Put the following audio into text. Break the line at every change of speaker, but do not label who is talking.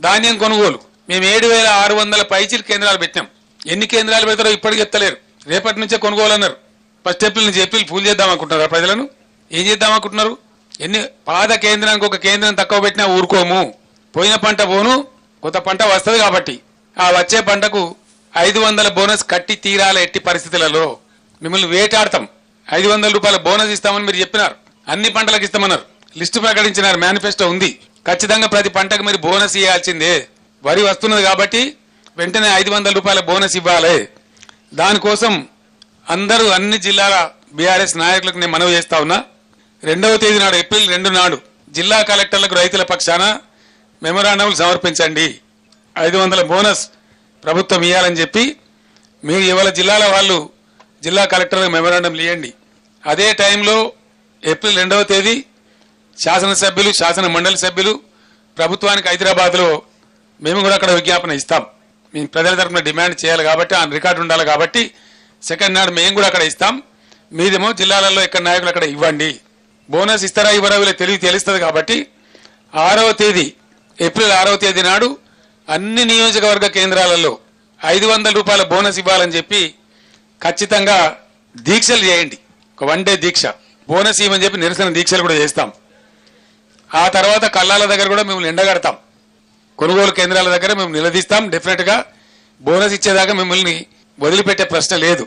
ధాన్యం కొనుగోలు. మేము ఏడు వేల ఆరు వందల పైచీల కేంద్రాలు పెట్టాం ఎన్ని కేంద్రాలు పెడతారో ఇప్పటికి ఎత్తలేరు. రేపటి నుంచే కొనుగోలు అన్నారు ఫస్ట్ ఏప్రిల్ నుంచి ఏప్రిల్ పూల్ చేద్దాం అనుకుంటున్నారా ప్రజలను? ఏం చేద్దాం అనుకుంటున్నారు? ఎన్ని పాద కేంద్రానికి ఒక కేంద్రం తక్కువ పెట్టినా ఊరుకోము. పోయిన పంట పోను కొత్త పంట వస్తుంది కాబట్టి. ఆ వచ్చే పంటకు ఐదు వందల బోనస్ కట్టి తీరాల ఎట్టి పరిస్థితులలో. మిమ్మల్ని వేటాడతాం. ఐదు వందల రూపాయల బోనస్ ఇస్తామని మీరు చెప్పినారు. అన్ని పంటలకు ఇస్తామన్నారు. లిస్టు ప్రకటించినారు. మేనిఫెస్టో ఉంది. ఖచ్చితంగా ప్రతి పంటకు మీరు బోనస్ ఇవ్వాల్సిందే. వరి వస్తున్నది కాబట్టి వెంటనే ఐదు వందల రూపాయల బోనస్ ఇవ్వాలి. దానికోసం అందరూ అన్ని జిల్లాల బీఆర్ఎస్ నాయకులకు నేను మనవి చేస్తా ఉన్నా. రెండవ తేదీ నాడు ఏప్రిల్ రెండు నాడు జిల్లా కలెక్టర్లకు రైతుల పక్షాన మెమోరాండంలు సమర్పించండి. ఐదు వందల బోనస్ ప్రభుత్వం ఇవ్వాలని చెప్పి మీరు ఇవాళ జిల్లాల వాళ్ళు జిల్లా కలెక్టర్లకు మెమోరాండం ఇవ్వండి అదే టైంలో ఏప్రిల్ రెండవ తేదీ శాసనసభ్యులు శాసన మండలి సభ్యులు ప్రభుత్వానికి హైదరాబాద్లో మేము కూడా అక్కడ విజ్ఞాపన ఇస్తాం. మేము ప్రజల తరఫున డిమాండ్ చేయాలి కాబట్టి ఆ రికార్డు ఉండాలి కాబట్టి సెకండ్ నాడు మేము కూడా అక్కడ ఇస్తాం. మీదేమో జిల్లాలలో ఇక్కడ నాయకులు అక్కడ ఇవ్వండి. బోనస్ ఇస్తారా ఇవ్వరా వీళ్ళు తెలివి తెలుస్తుంది కాబట్టి ఆరవ తేదీ ఏప్రిల్ ఆరవ తేదీ నాడు అన్ని నియోజకవర్గ కేంద్రాలలో ఐదు వందల రూపాయల బోనస్ ఇవ్వాలని చెప్పి ఖచ్చితంగా దీక్షలు చేయండి. ఒక వన్ డే దీక్ష. బోనస్ ఇవ్వని చెప్పి నిరసన దీక్షలు కూడా చేస్తాం. ఆ తర్వాత కళ్ళాల దగ్గర కూడా మేము ఎండగడతాం కొనుగోలు కేంద్రాల దగ్గర మేము నిలదీస్తాం. డెఫినెట్గా బోనస్ ఇచ్చేదాకా మిమ్మల్ని వదిలిపెట్టే ప్రశ్న లేదు.